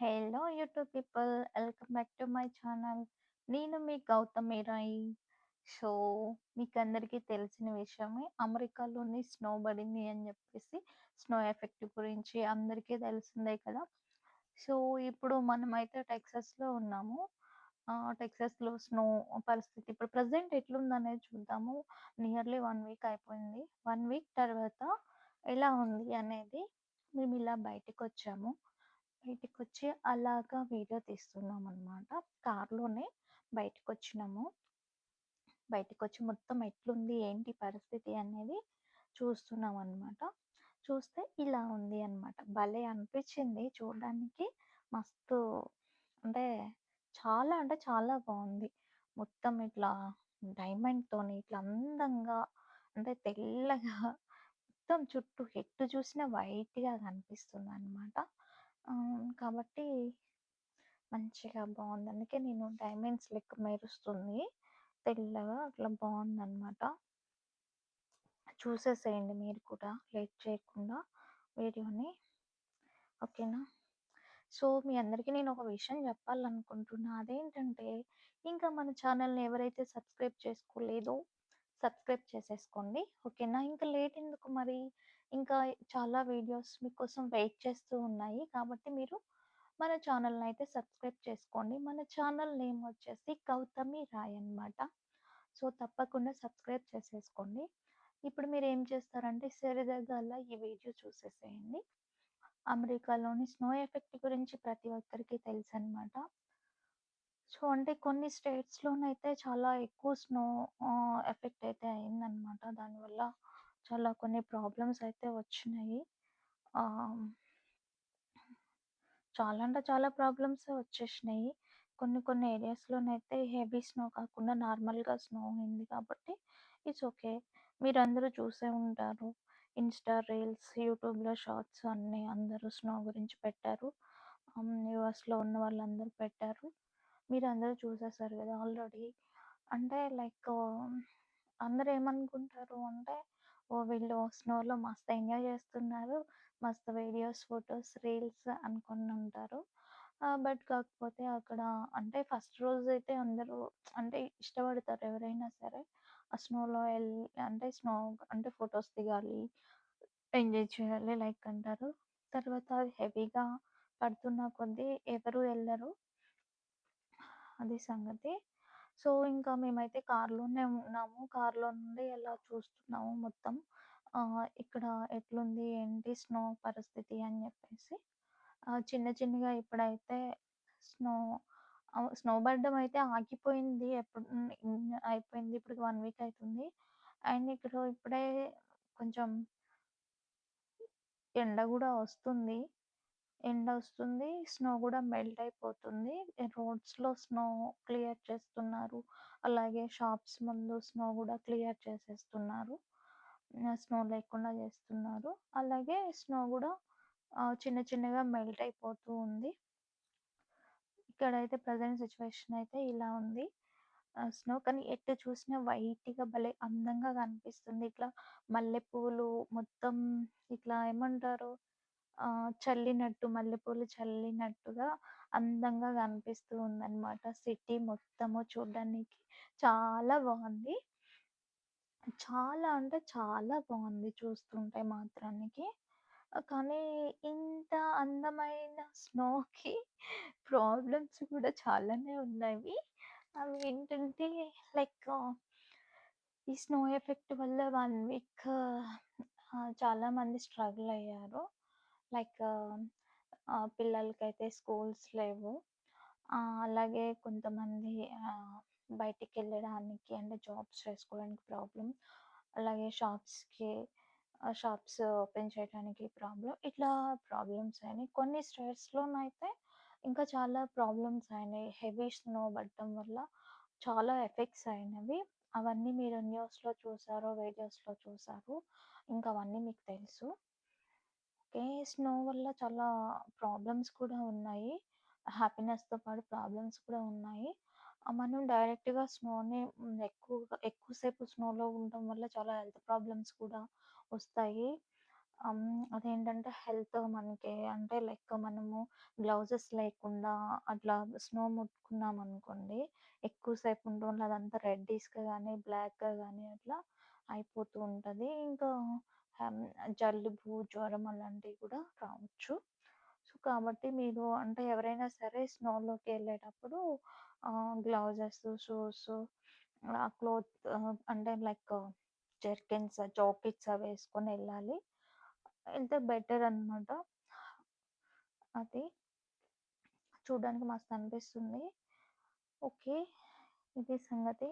Hello YouTube people welcome back to my channel. నేను మీ Gautami Roy so మీకు అందరికీ తెలిసిన విషయమే అమెరికాలోని స్నో పడింది అని చెప్పేసి స్నో ఎఫెక్ట్ గురించి అందరికీ తెలిసిందే కదా. సో ఇప్పుడు మనమైతే టెక్సస్లో ఉన్నాము. టెక్సస్లో స్నో పరిస్థితి ఇప్పుడు ప్రజెంట్ ఎట్లుందనేది చూద్దాము. నియర్లీ వన్ వీక్ అయిపోయింది. వన్ వీక్ తర్వాత ఎలా ఉంది అనేది మేము ఇలా బయటకు వచ్చాము బయటకు వచ్చి అలాగా వీడియో తీస్తున్నాం అనమాట కార్లోనే బయటకు వచ్చినాము బయటకు వచ్చి మొత్తం ఎట్లుంది ఏంటి పరిస్థితి అనేది చూస్తున్నాం అనమాట చూస్తే ఇలా ఉంది అనమాట భలే అనిపించింది చూడడానికి. మస్తు అంటే చాలా అంటే చాలా బాగుంది. మొత్తం ఇట్లా డైమండ్తోని ఇట్లా అందంగా అంటే తెల్లగా మొత్తం చుట్టూ ఎట్టు చూసినా వైట్గా కనిపిస్తుంది అనమాట కాబట్టి మంచిగా బాగుంది అందుకే నేను డైమండ్స్ లెక్క మెరుస్తుంది. తెల్లగా అట్లా బాగుంది అనమాట చూసేసేయండి మీరు కూడా. లేట్ చేయకుండా వీడియోని. ఓకేనా? సో మీ అందరికీ నేను ఒక విషయం చెప్పాలనుకుంటున్నా. అదేంటంటే ఇంకా మన ఛానల్ని ఎవరైతే సబ్స్క్రైబ్ చేసుకోలేదో సబ్స్క్రైబ్ చేసేసుకోండి. ఓకేనా? ఇంకా లేట్ ఎందుకు మరి? ఇంకా చాలా వీడియోస్ మీకోసం వెయిట్ చేస్తూ ఉన్నాయి. కాబట్టి మీరు మన ఛానల్ని అయితే సబ్స్క్రైబ్ చేసుకోండి. మన ఛానల్ నేమ్ వచ్చేసి గౌతమి రాయ్ అన్నమాట. సో తప్పకుండా సబ్స్క్రైబ్ చేసేసుకోండి. ఇప్పుడు మీరు ఏం చేస్తారంటే సరిదగ్గల ఈ వీడియో చూసేసేయండి. అమెరికాలోని స్నో ఎఫెక్ట్ గురించి ప్రతి ఒక్కరికి తెలుసు అనమాట సో అంటే కొన్ని స్టేట్స్లోనైతే చాలా ఎక్కువ స్నో ఎఫెక్ట్ అయితే అయిందనమాట దానివల్ల చాలా కొన్ని ప్రాబ్లమ్స్ అయితే వచ్చినాయి. చాలా అంటే చాలా ప్రాబ్లమ్స్ వచ్చేసినాయి. కొన్ని కొన్ని ఏరియాస్లోనైతే హెవీ స్నో కాకుండా నార్మల్గా స్నో అయింది కాబట్టి ఇట్స్ ఓకే మీరందరూ చూసే ఉంటారు. ఇన్స్టా రీల్స్ యూట్యూబ్లో షార్ట్స్ అన్నీ అందరూ స్నో గురించి పెట్టారు. యూఎస్లో ఉన్న వాళ్ళందరూ పెట్టారు. మీరు అందరూ చూసేసారు కదా ఆల్రెడీ అంటే లైక్ అందరూ ఏమనుకుంటారు అంటే ఓ వీళ్ళు స్నోలో మస్తు ఎంజాయ్ చేస్తున్నారు. మస్తు వీడియోస్ ఫొటోస్ రీల్స్ అనుకుని ఉంటారు. బట్ కాకపోతే అక్కడ అంటే ఫస్ట్ రోజు అయితే అందరూ అంటే ఇష్టపడతారు ఎవరైనా సరే. ఆ స్నోలో వెళ్ళి అంటే స్నో అంటే ఫొటోస్ దిగాలి ఎంజాయ్ చేయాలి లైక్ అంటారు. తర్వాత అది హెవీగా పడుతున్న కొద్దీ ఎవరు వెళ్ళరు. అది సంగతి. సో ఇంకా మేమైతే కార్లోనే ఉన్నాము. కార్లో నుండి ఎలా చూస్తున్నాము మొత్తం ఆ, ఇక్కడ ఎట్లుంది ఏంటి స్నో పరిస్థితి అని చెప్పేసి ఆ, చిన్న చిన్నగా ఇప్పుడైతే స్నో స్నో పడడం అయితే ఆగిపోయింది. ఎప్పుడు అయిపోయింది. ఇప్పుడు వన్ వీక్ అవుతుంది అండ్ ఇక్కడ ఇప్పుడే కొంచెం ఎండ కూడా వస్తుంది. ఎండ వస్తుంది స్నో కూడా మెల్ట్ అయిపోతుంది. రోడ్స్లో స్నో క్లియర్ చేస్తున్నారు. అలాగే షాప్స్ ముందు స్నో కూడా క్లియర్ చేసేస్తున్నారు. స్నో లేకుండా చేస్తున్నారు. అలాగే స్నో కూడా చిన్న చిన్నగా మెల్ట్ అయిపోతూ ఉంది. ఇక్కడైతే ప్రజెంట్ సిచ్యువేషన్ అయితే ఇలా ఉంది. స్నో కానీ ఎట్టు చూసినా వైట్గా భలే అందంగా కనిపిస్తుంది. ఇట్లా మల్లెపూలు మొత్తం ఇట్లా ఏమంటారు? చల్లినట్టు మల్లెపూలు చల్లినట్టుగా అందంగా కనిపిస్తూ ఉందన్నమాట సిటీ మొత్తము చూడడానికి. చాలా బాగుంది. చాలా అంటే చాలా బాగుంది చూస్తుంటే మాత్రానికి. కానీ ఇంత అందమైన స్నోకి ప్రాబ్లమ్స్ కూడా చాలానే ఉన్నాయి అవి ఏంటంటే లైక్ ఈ స్నో ఎఫెక్ట్ వల్ల వన్ వీక్ చాలా మంది స్ట్రగుల్ అయ్యారు. లైక్ పిల్లలకైతే స్కూల్స్ లేవు. అలాగే కొంతమంది బయటికి వెళ్ళడానికి అంటే జాబ్స్ చేసుకోవడానికి ప్రాబ్లం అలాగే షాప్స్కి షాప్స్ ఓపెన్ చేయడానికి ప్రాబ్లం ఇట్లా ప్రాబ్లమ్స్ అయినాయి. కొన్ని స్టేట్స్లోనైతే ఇంకా చాలా ప్రాబ్లమ్స్ అయినాయి. హెవీ స్నో పడటం వల్ల చాలా ఎఫెక్ట్స్ అయినవి. అవన్నీ మీరు న్యూస్లో చూసారో వీడియోస్లో చూసారు ఇంకా అవన్నీ మీకు తెలుసు. ఓకే. స్నో వల్ల చాలా ప్రాబ్లమ్స్ కూడా ఉన్నాయి. హ్యాపీనెస్తో పాటు ప్రాబ్లమ్స్ కూడా ఉన్నాయి. మనం డైరెక్ట్గా స్నోని ఎక్కువగా ఎక్కువసేపు స్నోలో ఉండటం వల్ల చాలా హెల్త్ ప్రాబ్లమ్స్ కూడా వస్తాయి. అదేంటంటే హెల్త్ మనకి అంటే లైక్ మనము గ్లౌజెస్ లేకుండా అట్లా స్నో ముట్టుకున్నామనుకోండి, ఎక్కువ సేపు ఉండడం వల్ల అదంతా రెడ్డిష్‌గా కానీ బ్లాక్‌గా కానీ అట్లా అయిపోతూ ఉంటుంది. ఇంకా జలుబు, జ్వరం అలాంటివి కూడా రావచ్చు. సో, కాబట్టి మీరు అంటే ఎవరైనా సరే స్నోలోకి వెళ్ళేటప్పుడు గ్లౌజెస్, షూస్ క్లోత్ అంటే లైక్ జెర్కిన్స్, జాకెట్స్ అవి వేసుకొని వెళ్ళాలి వెళ్తే బెటర్ అనమాట. అది. చూడడానికి మస్తు అనిపిస్తుంది ఓకే. ఇది సంగతి.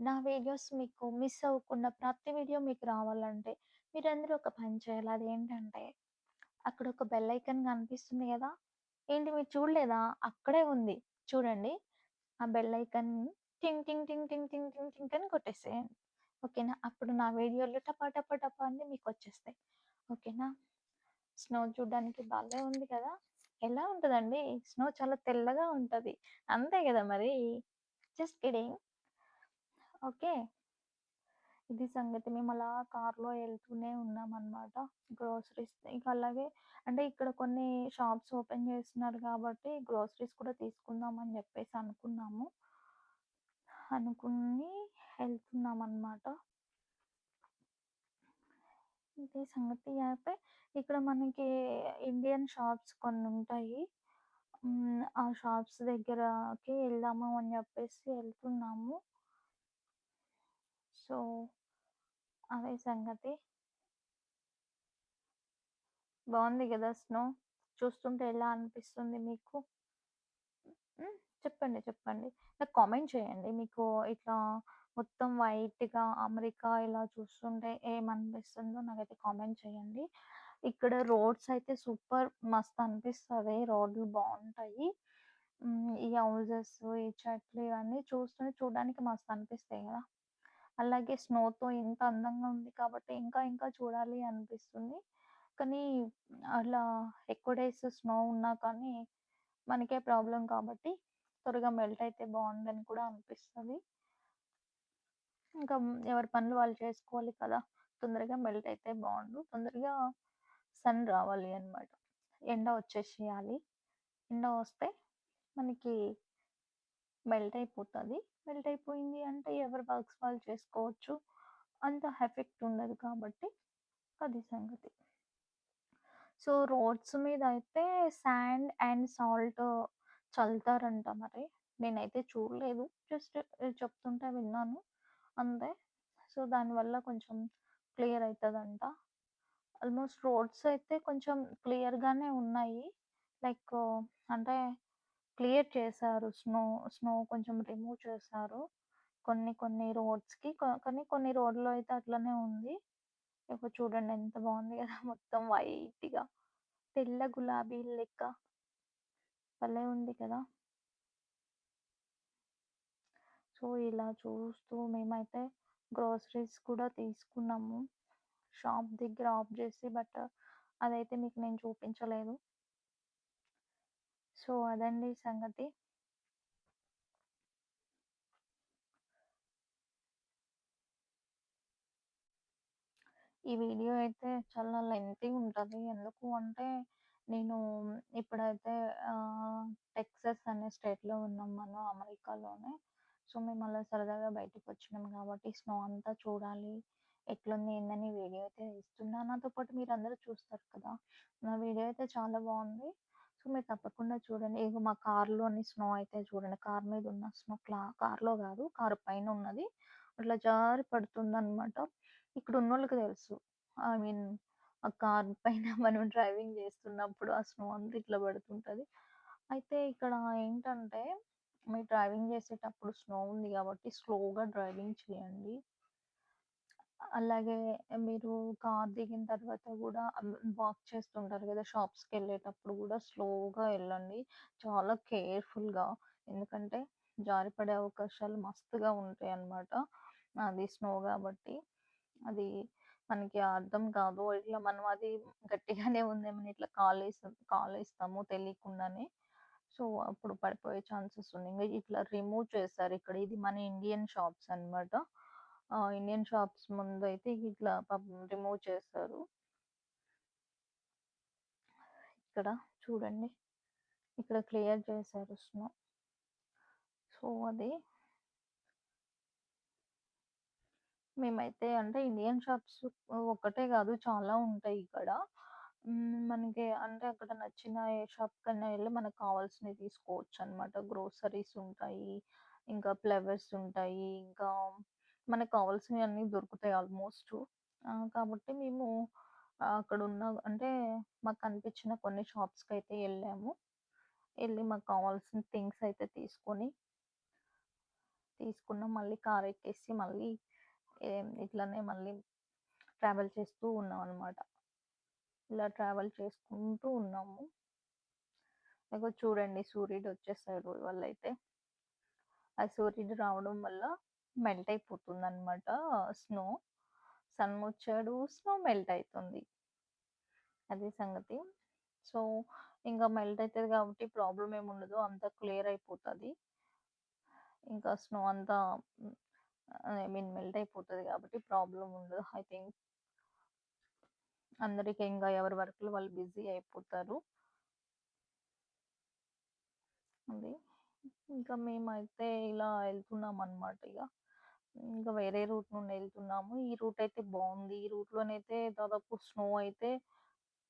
నా వీడియోస్ మీకు మిస్ అవ్వకుండా ప్రతి వీడియో మీకు రావాలంటే మీరందరూ ఒక పని చేయాలి. అదేంటంటే అక్కడ ఒక బెల్ ఐకన్ కనిపిస్తుంది కదా ఏంటి మీరు చూడలేదా? అక్కడే ఉంది. చూడండి. ఆ బెల్ ఐకన్ టింగ్ టింగ్ టింగ్ టింగ్ టింగ్ టింగ్ టింగ్ అని కొట్టేసేయండి. ఓకేనా? అప్పుడు నా వీడియోలు టపా టపా టపా మీకు వచ్చేస్తాయి ఓకేనా? స్నో చూడడానికి బాగా ఉంది కదా! ఎలా ఉంటుందండి స్నో చాలా తెల్లగా ఉంటుంది అంతే కదా మరి! Just kidding. ఓకే. ఇది సంగతి. మేము అలా కార్‌లో ఉన్నాం అనమాట గ్రోసరీస్ ఇక అలాగే అంటే ఇక్కడ కొన్ని షాప్స్ ఓపెన్ చేస్తున్నారు కాబట్టి గ్రోసరీస్ కూడా తీసుకుందాం అని చెప్పేసి అనుకున్నాము. అనుకుని ఎళ్తున్నామనమాట. ఇది సంగతి. అయితే ఇక్కడ మనకి ఇండియన్ షాప్స్ కొన్ని ఉంటాయి ఆ షాప్స్ దగ్గరకి వెళ్దాము అని చెప్పేసి వెళ్తున్నాము సో, అదే సంగతి. బాగుంది కదా స్నో. చూస్తుంటే ఎలా అనిపిస్తుంది మీకు? చెప్పండి. చెప్పండి. నాకు కామెంట్ చేయండి. మీకు ఇట్లా మొత్తం వైట్‌గా అమెరికా ఇలా చూస్తుంటే ఏమనిపిస్తుందో నాకైతే కామెంట్ చేయండి. ఇక్కడ రోడ్స్ అయితే సూపర్ మస్త్ అనిపిస్తుంది రోడ్లు బాగుంటాయి ఈ హౌజెస్ ఈ చెట్లు ఇవన్నీ చూస్తుంటే చూడడానికి మస్తు అనిపిస్తాయి కదా అలాగే స్నోతో ఇంత అందంగా ఉంది కాబట్టి ఇంకా ఇంకా చూడాలి అనిపిస్తుంది. కానీ అలా ఎక్కువ డేస్ స్నో ఉన్నా కానీ మనకే ప్రాబ్లం కాబట్టి త్వరగా మెల్ట్ అయితే బాగుందని కూడా అనిపిస్తుంది ఇంకా ఎవరి పనులు వాళ్ళు చేసుకోవాలి కదా! తొందరగా మెల్ట్ అయితే బాగుండు తొందరగా సన్ రావాలి అన్నమాట. ఎండ వచ్చేసేయాలి. ఎండ వస్తే మనకి మెల్ట్ అయిపోతుంది మెల్ట్ అయిపోయింది అంటే ఎవరి వర్క్స్ వాళ్ళు చేసుకోవచ్చు. అంత ఎఫెక్ట్ ఉండదు కాబట్టి అది సంగతి. సో, రోడ్స్ మీద అయితే శాండ్ అండ్ సాల్ట్ చల్లుతారంట మరి. నేనైతే చూడలేదు. జస్ట్ చెప్తుంటే విన్నాను. అంతే. సో, దానివల్ల కొంచెం క్లియర్ అవుతుందంట ఆల్మోస్ట్ రోడ్స్ అయితే కొంచెం క్లియర్‌గానే ఉన్నాయి. లైక్ అంటే క్లియర్ చేశారు. స్నో స్నో కొంచెం రిమూవ్ చేశారు. కొన్ని కొన్ని రోడ్స్‌కి. కి కానీ కొన్ని రోడ్‌లో అయితే అట్లనే ఉంది. ఇప్పుడు చూడండి ఎంత బాగుంది కదా మొత్తం వైట్‌గా తెల్ల గులాబీ లెక్క. భలే ఉంది కదా! సో, ఇలా చూస్తూ మేమైతే గ్రోసరీస్ కూడా తీసుకున్నాము. షాప్ దగ్గర ఆఫ్ చేసి బట్ అదైతే మీకు నేను చూపించలేదు. సో, అదండి సంగతి. ఈ వీడియో అయితే చాలా లెంతీ ఉంటుంది ఎందుకు అంటే నేను ఇప్పుడైతే టెక్సస్ అనే స్టేట్‌లో ఉన్నాం మనం అమెరికాలోనే. సో, మేము అలా సరదాగా బయటికొచ్చినాం కాబట్టి స్నో అంతా చూడాలి. ఎట్లుంది ఏందని వీడియో అయితే ఇస్తున్నా నాతో పాటు మీరు అందరూ చూస్తారు కదా! నా వీడియో అయితే చాలా బాగుంది సో, మీరు తప్పకుండా చూడండి. ఇగో మా కార్‌లోని స్నో అయితే చూడండి. కార్ మీద ఉన్న స్నో క్లా కార్‌లో కాదు కారు పైన ఉన్నది. అట్లా జారి పడుతుంది అనమాట ఇక్కడ ఉన్న వాళ్ళకి తెలుసు. ఐ మీన్ ఆ కార్ పైన మనం డ్రైవింగ్ చేస్తున్నప్పుడు ఆ స్నో అంతా ఇట్లా పడుతుంటది. అయితే ఇక్కడ ఏంటంటే మీరు డ్రైవింగ్ చేసేటప్పుడు స్నో ఉంది కాబట్టి స్లోగా డ్రైవింగ్ చేయండి. అలాగే మీరు కార్ దిగిన తర్వాత కూడా వాక్ చేస్తుంటారు కదా షాప్స్కి వెళ్ళేటప్పుడు కూడా స్లోగా వెళ్ళండి చాలా కేర్‌ఫుల్‌గా. ఎందుకంటే జారిపడే అవకాశాలు మస్తుగా ఉంటాయి అన్నమాట అది స్నో కాబట్టి అది మనకి అర్థం కాదు. ఇట్లా మనం అది గట్టిగానే ఉందేమని ఇట్లా కాలేస్తాం కాలేస్తాము తెలియకుండానే. సో, అప్పుడు పడిపోయే ఛాన్సెస్ ఉన్నాయి. ఇట్లా రిమూవ్ చేశారు ఇక్కడ. ఇది మన ఇండియన్ షాప్స్ అన్నమాట. ఇండియన్ షాప్స్ ముందు అయితే ఇట్లా పాపం రిమూవ్ చేశారు. ఇక్కడ చూడండి. ఇక్కడ క్లియర్ చేశారు స్నో. సో అది మేమైతే అంటే ఇండియన్ షాప్స్ ఒక్కటే కాదు చాలా ఉంటాయి ఇక్కడ. మనకి అంటే అక్కడ నచ్చిన ఏ షాప్ కన్నా వెళ్ళి మనకు కావాల్సినవి తీసుకోవచ్చు అనమాట గ్రోసరీస్ ఉంటాయి ఇంకా ఫ్లవర్స్ ఉంటాయి ఇంకా మనకు కావాల్సినవి అన్నీ దొరుకుతాయి ఆల్మోస్ట్. కాబట్టి మేము అక్కడ ఉన్న అంటే మాకు కనిపించిన కొన్ని షాప్స్కి అయితే వెళ్ళాము వెళ్ళి మాకు కావాల్సిన థింగ్స్ అయితే తీసుకొని తీసుకున్నాం. మళ్ళీ కార్ ఎక్కేసి మళ్ళీ ఇట్లానే మళ్ళీ ట్రావెల్ చేస్తూ ఉన్నాం అనమాట ఇలా ట్రావెల్ చేసుకుంటూ ఉన్నాము. ఇగో చూడండి సూర్యుడు వచ్చేసాడు ఇవాళ అయితే ఆ సూర్యుడు రావడం వల్ల మెల్ట్ అయిపోతుంది అనమాట స్నో. సన్ వచ్చాడు స్నో మెల్ట్ అవుతుంది అదే సంగతి. సో ఇంకా మెల్ట్ అవుతుంది కాబట్టి ప్రాబ్లం ఏమి ఉండదు. అంతా క్లియర్ అయిపోతుంది. ఇంకా స్నో అంతా ఐ మీన్ మెల్ట్ అయిపోతుంది కాబట్టి ప్రాబ్లం ఉండదు ఐ థింక్. అందరికి ఇంకా ఎవరి వర్క్లు వాళ్ళు బిజీ అయిపోతారు. అది ఇంకా మేమైతే ఇలా వెళ్తున్నాం అనమాట ఇక ఇంకా వేరే రూట్ నుండి వెళ్తున్నాము ఈ రూట్ అయితే బాగుంది ఈ రూట్ లోనైతే దాదాపు స్నో అయితే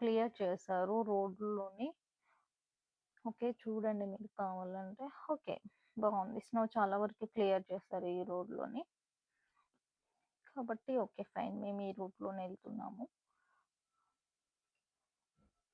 క్లియర్ చేశారు రోడ్లోని. ఓకే చూడండి మీకు కావాలంటే. ఓకే బాగుంది స్నో చాలా వరకు క్లియర్ చేస్తారు ఈ రోడ్లోని. కాబట్టి ఓకే ఫైన్. మేము ఈ రూట్లోనే వెళ్తున్నాము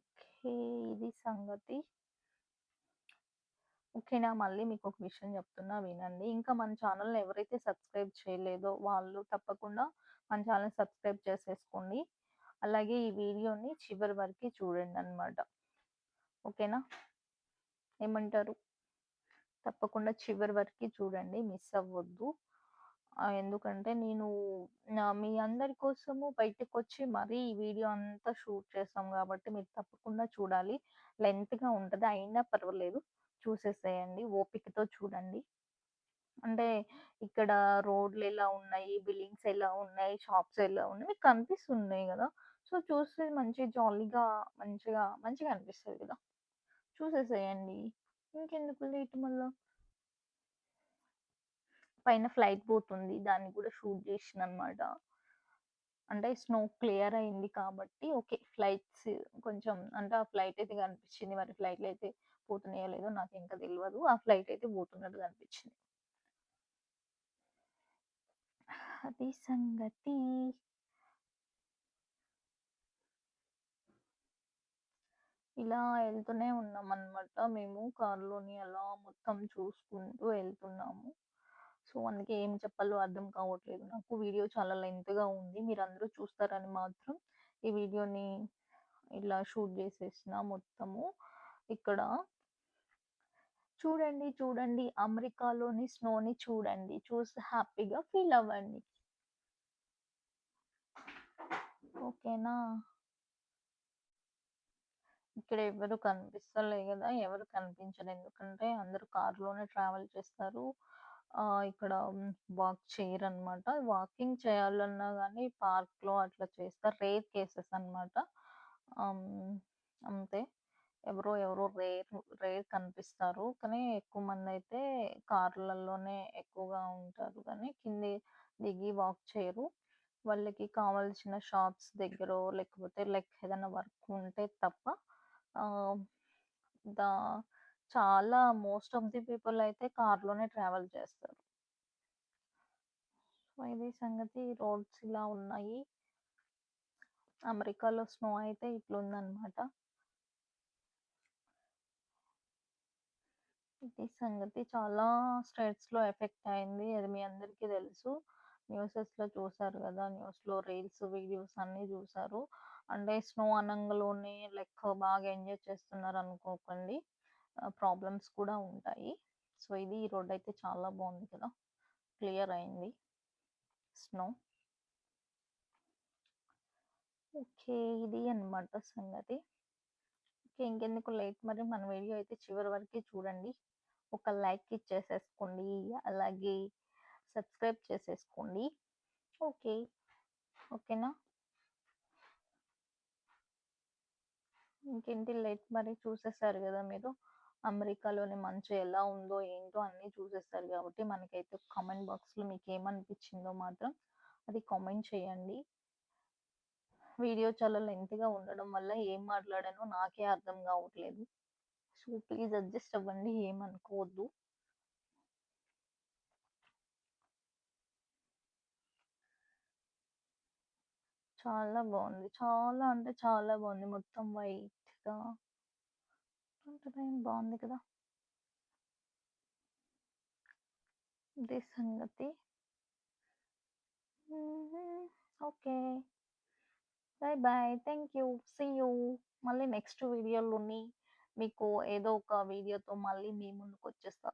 ఓకే ఇది సంగతి. ఓకేనా? మళ్ళీ మీకు ఒక విషయం చెప్తున్నా వినండి. ఇంకా మన ఛానల్ని ఎవరైతే సబ్స్క్రైబ్ చేయలేదో వాళ్ళు తప్పకుండా మన ఛానల్ సబ్స్క్రైబ్ చేసేసుకోండి. అలాగే ఈ వీడియోని చివరి వరకు చూడండి అనమాట ఓకేనా? ఏమంటారు? తప్పకుండా చివరి వరకు చూడండి. మిస్ అవ్వద్దు. ఎందుకంటే నేను మీ అందరి కోసము బయటకు వచ్చి మరీ ఈ వీడియో అంతా షూట్ చేస్తాం కాబట్టి మీరు తప్పకుండా చూడాలి. లెంత్గా ఉంటుంది. అయినా పర్వాలేదు. చూసేసేయండి. ఓపికతో చూడండి. అంటే ఇక్కడ రోడ్లు ఎలా ఉన్నాయి? బిల్డింగ్స్ ఎలా ఉన్నాయి? షాప్స్ ఎలా ఉన్నాయి? మీకు కనిపిస్తున్నాయి కదా! సో చూస్తే మంచి జాలీగా మంచిగా మంచిగా అనిపిస్తుంది కదా! చూసేసేయండి. ఇంకెందుకు లేట్ మళ్ళా? పైన ఫ్లైట్ పోతుంది. దాన్ని కూడా షూట్ చేసిన అనమాట అంటే స్నో క్లియర్ అయింది కాబట్టి ఓకే. ఫ్లైట్స్ కొంచెం అంటే ఆ ఫ్లైట్ అయితే కనిపించింది. మరి ఫ్లైట్లు అయితే పోతున్నాయో లేదో నాకు ఇంకా తెలియదు ఆ ఫ్లైట్ అయితే పోతున్నట్టు కనిపించింది. అది సంగతి. ఇలా వెళ్తూనే ఉన్నాం అనమాట మేము కారులోని అలా మొత్తం చూసుకుంటూ వెళ్తున్నాము సో అందుకే ఏం చెప్పాలో అర్థం కావట్లేదు. నాకు వీడియో చాలా లెంత్గా ఉంది. మీరు అందరూ చూస్తారని మాత్రం ఈ వీడియోని ఇలా షూట్ చేసేసిన మొత్తము. ఇక్కడ చూడండి చూడండి. అమెరికాలోని స్నోని చూడండి. చూసి హ్యాపీగా ఫీల్ అవ్వండి. ఓకేనా? ఇక్కడ ఎవరు కనిపిస్తలే కదా! ఎవరు కనిపించరు. ఎందుకంటే అందరూ కారులోనే ట్రావెల్ చేస్తారు. ఆ, ఇక్కడ వాక్ చేయరు అనమాట వాకింగ్ చేయాలన్నా కానీ పార్క్లో అట్లా చేస్తారు. రేర్ కేసెస్ అనమాట అంతే. ఎవరో ఎవరో రేర్ రేర్ కనిపిస్తారు. కానీ ఎక్కువ మంది అయితే కార్లలోనే ఎక్కువగా ఉంటారు. కానీ కింది దిగి వాక్ చేయరు. వాళ్ళకి కావాల్సిన షాప్స్ దగ్గర లేకపోతే లైక్ ఏదైనా వర్క్ ఉంటే తప్ప ద దా చాలా మోస్ట్ ఆఫ్ ది పీపుల్ అయితే కార్లోనే ట్రావెల్ చేస్తారు. సో ఇది సంగతి. రోడ్స్ ఇలా ఉన్నాయి. అమెరికాలో స్నో అయితే ఇట్లుందనమాట. ఇది సంగతి చాలా స్టేట్స్లో ఎఫెక్ట్ అయింది. అది మీ అందరికీ తెలుసు. న్యూసెస్లో చూసారు కదా! న్యూస్లో రీల్స్ వీడియోస్ అన్ని చూసారు. అంటే స్నో అనంగలోనే లైక్ బాగా ఎంజాయ్ చేస్తున్నారు అనుకోకండి. ప్రాబ్లమ్స్ కూడా ఉంటాయి. సో ఇది ఈ రోడ్ అయితే చాలా బాగుంది కదా! క్లియర్ అయింది. స్నో. ఓకే ఇది అన్నమాట సంగతి. ఓకే ఇంకెందుకు లేట్? మరి మన వీడియో అయితే చివరి వరకు చూడండి. ఒక లైక్ ఇచ్చేసేసుకోండి. అలాగే సబ్స్క్రైబ్ చేసేసుకోండి. ఓకే. ఓకేనా? ఇంకేంటి లైట్ మరి చూసేసారు కదా మీరు. అమెరికాలోని మంచు ఎలా ఉందో, ఏంటో అన్నీ చూసేస్తారు కాబట్టి మనకైతే కామెంట్ బాక్స్‌లో మీకు ఏమనిపించిందో మాత్రం అది కామెంట్ చేయండి. వీడియో చాలా లెంత్గా ఉండడం వల్ల ఏం మాట్లాడానో నాకే అర్థం కావట్లేదు. సో, ప్లీజ్ అడ్జస్ట్ అవ్వండి. ఏమనుకోవద్దు. చాలా బాగుంది చాలా అంటే చాలా బాగుంది మొత్తం వైట్‌గా బాగుంది కదా! ఇదే సంగతి. Okay. Bye bye. Thank you. See you. మళ్ళీ నెక్స్ట్ వీడియోలోని మీకు ఏదో ఒక వీడియోతో మళ్ళీ మీ ముందుకొచ్చేస్తా.